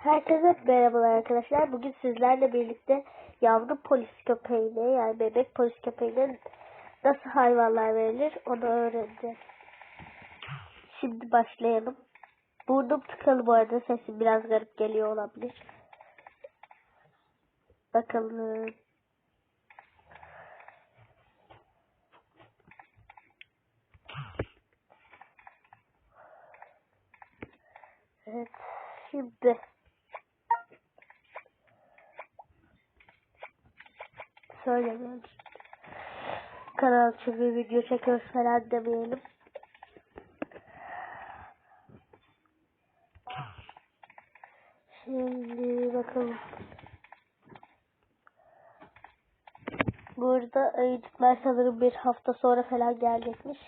Herkese merhabalar arkadaşlar. Bugün sizlerle birlikte yavru polis köpeğine yani bebek polis köpeğine nasıl hayvanlar verilir onu öğreneceğiz. Şimdi başlayalım. Burnum tıkalı bu arada sesim biraz garip geliyor olabilir. Bakalım. Evet. Şimdi söylemiyorum. Kanal için video çekiyoruz falan demeyelim. Şimdi bakalım. Burada eğitimler sanırım bir hafta sonra falan gelecekmiş.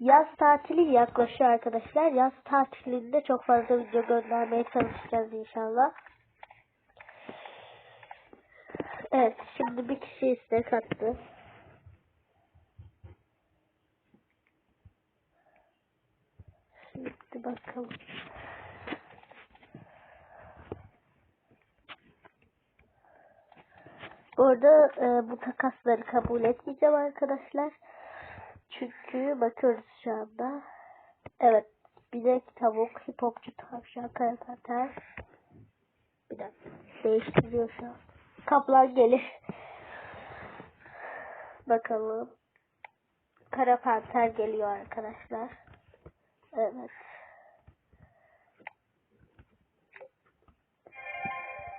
Yaz tatili yaklaşıyor arkadaşlar. Yaz tatilinde çok fazla video göndermeye çalışacağız inşallah. Evet şimdi bir kişi istek attı. Şimdi bakalım. Bu arada e, bu takasları kabul etmeyeceğim arkadaşlar. Çünkü bakıyoruz şu anda. Evet. Binek tavuk, hipopçu tavşan, karapanter. Bir dakika. Değiştiriyor şu an. Kaplan gelir. Bakalım. Kara panter geliyor arkadaşlar. Evet.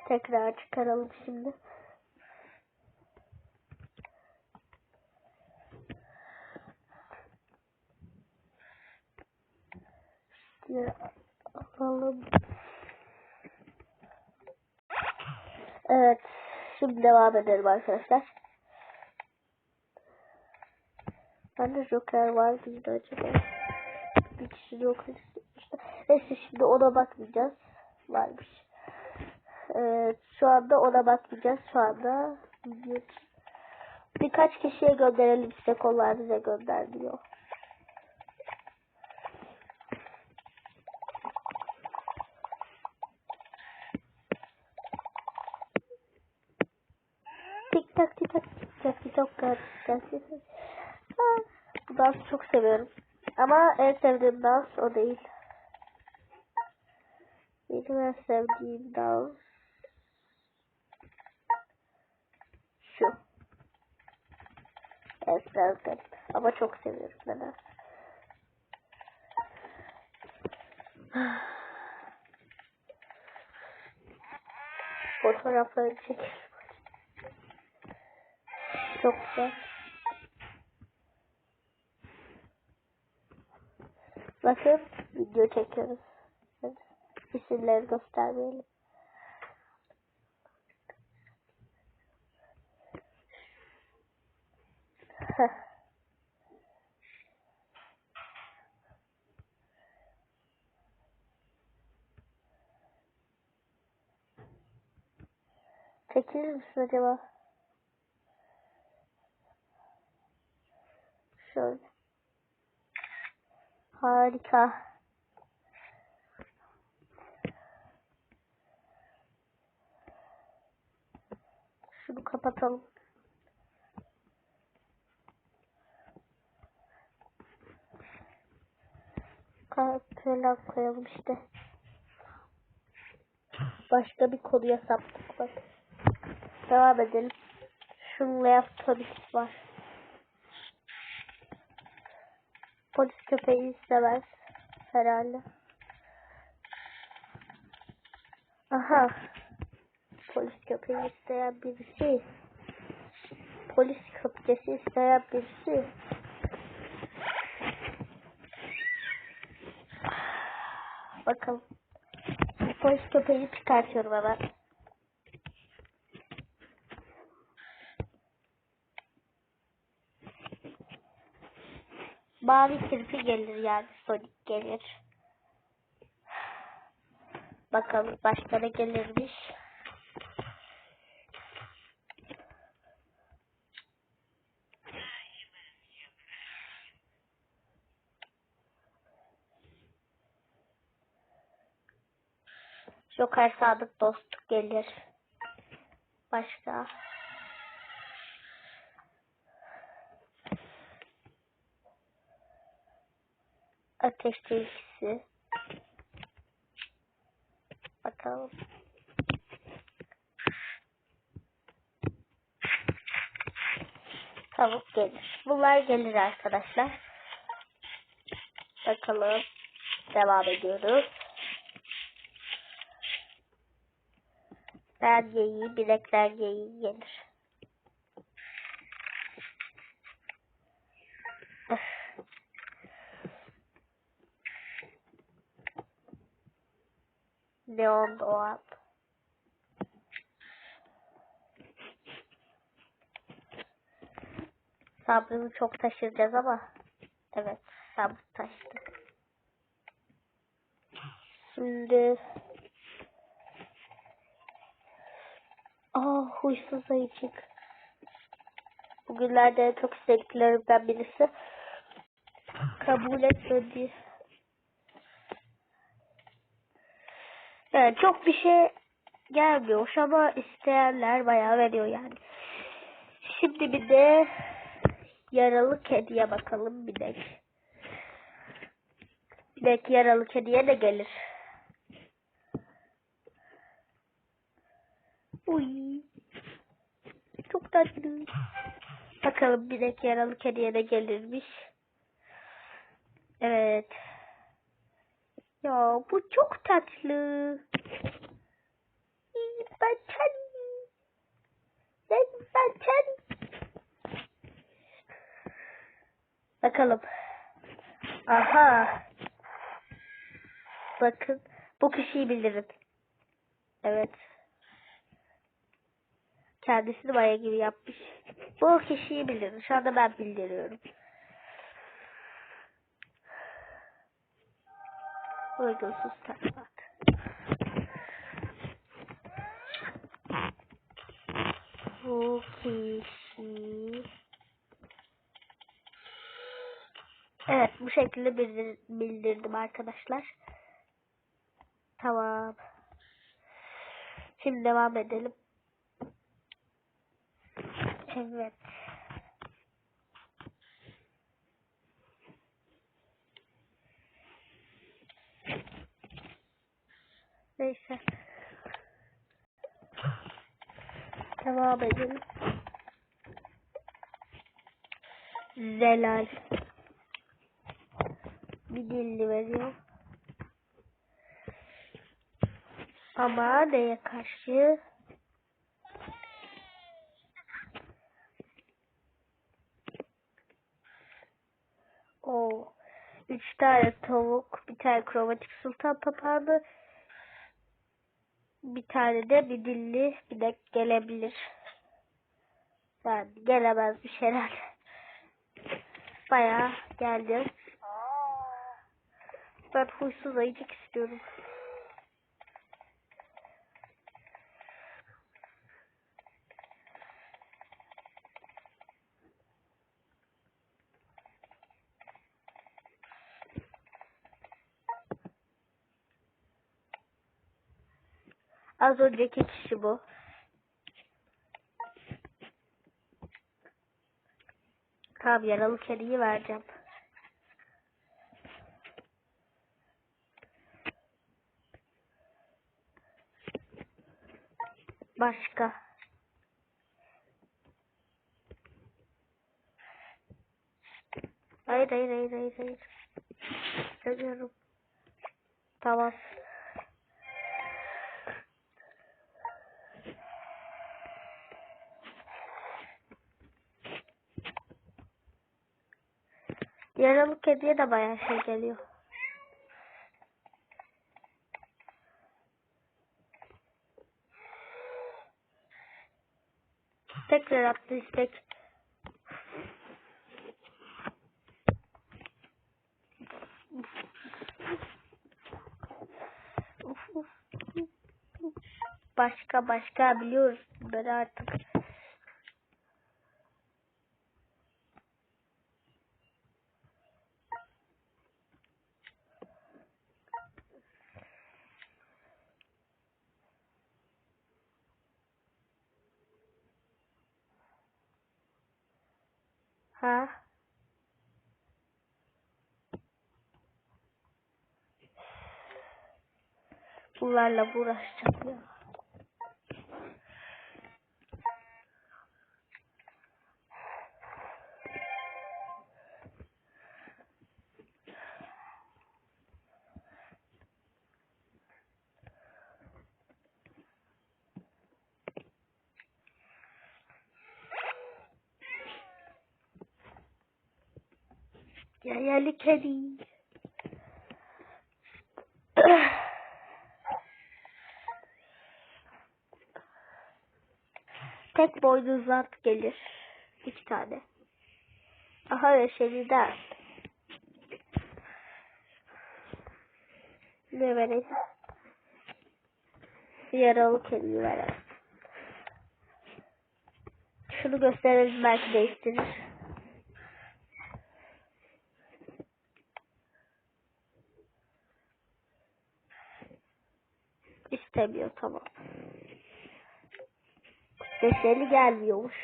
Tekrar çıkaralım şimdi. Şimdi alalım. Evet. Şimdi devam edelim arkadaşlar. Bende Joker var mıydı acaba? Bir kişi Joker istemişti. Neyse şimdi ona bakmayacağız. Varmış. Evet, şu anda ona bakmayacağız. Şu anda bir, birkaç kişiye gönderelim size kollar bize göndermiyor. Tik Ah, Bu dansı çok seviyorum. Ama en sevdiğim dans o değil. Benim en sevdiğim dans şu. Evet biraz. Ama çok seviyorum neden. Fotoğrafları çekelim. Çok güzel. Bakın video çekiyoruz. İsimleri göstermeyelim. Heh. Çekilir misin acaba? Şöyle. Harika. Şunu kapatalım. Falan koyalım işte. Başka bir konuya saptık bak. Devam edelim. Şunun laptopis var. Polis köpeği istemez. Herhalde. Aha. Polis köpeği isteyen birisi. Polis köpkesi isteyen birisi. Bakalım. Polis köpeği çıkartıyorum hemen. Mavi kirpi gelir yani Sonic gelir. Bakalım başka ne gelirmiş. Joker Sadık Dost gelir. Başka. Ateş tilkisi. Bakalım. Tavuk gelir. Bunlar gelir arkadaşlar. Bakalım. Devam ediyoruz. Ben geyiği, bilekler geyiği gelir. Leon Doğan. Sabrını çok taşıracağız ama evet sabır taşıdı. Şimdi Aa huysuz ayıcık. Bugünlerde çok istediklerimden birisi kabul etmedi. Yani çok bir şey gelmiyor ama isteyenler bayağı veriyor yani. Şimdi bir de yaralı kediye bakalım. Bir de yaralı kediye de gelir. Uy. Çok tatlı. Bakalım de yaralı kediye de gelirmiş. Evet. Ya bu çok tatlı. Sen. Ben sen. Bakalım. Aha. Bakın. Bu kişiyi bilirim. Evet. Kendisini maya gibi yapmış. Bu kişiyi bilirim. Şu anda ben bildiriyorum. Uygunsuz taklat. Bu kişi Evet bu şekilde bildir bildirdim arkadaşlar. Tamam. Şimdi devam edelim. Evet. Neyse. Devam edelim. Zelal. Bir dilli veriyor. Ama neye karşı? O üç tane tavuk, bir tane kromatik sultan papağanı, bir tane de bir dilli bir de gelebilir. Yani gelemez bir şeyler. Bayağı geldi. Ben huysuz ayıcık istiyorum. Az önceki kişi bu. Tamam yaralı kediyi vereceğim. Başka. Hayır hayır hayır hayır hayır. Görüyorum. Tamam. Yaralı kediye de bayağı şey geliyor. Tekrar attı istek. Başka başka biliyoruz bunları artık. Ha? Bunlarla uğraşacağım ya. Yayali kedi. Tek boynuzlu at gelir. İki tane. Aha yeşilden. Ne verelim? Yaralı kedi verelim. Şunu gösterelim belki değiştirir. İstemiyor tamam. Sesleri gelmiyormuş.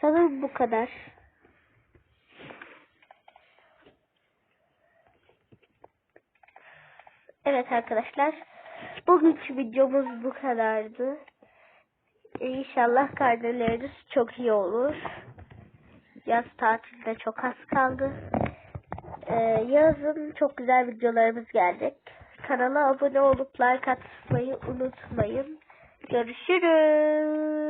Sanırım bu kadar. Evet arkadaşlar. Bugünkü videomuz bu kadardı. İnşallah karneleriniz çok iyi olur. Yaz tatilde çok az kaldı. Ee, yazın çok güzel videolarımız gelecek. Kanala abone olup like atmayı unutmayın. Görüşürüz.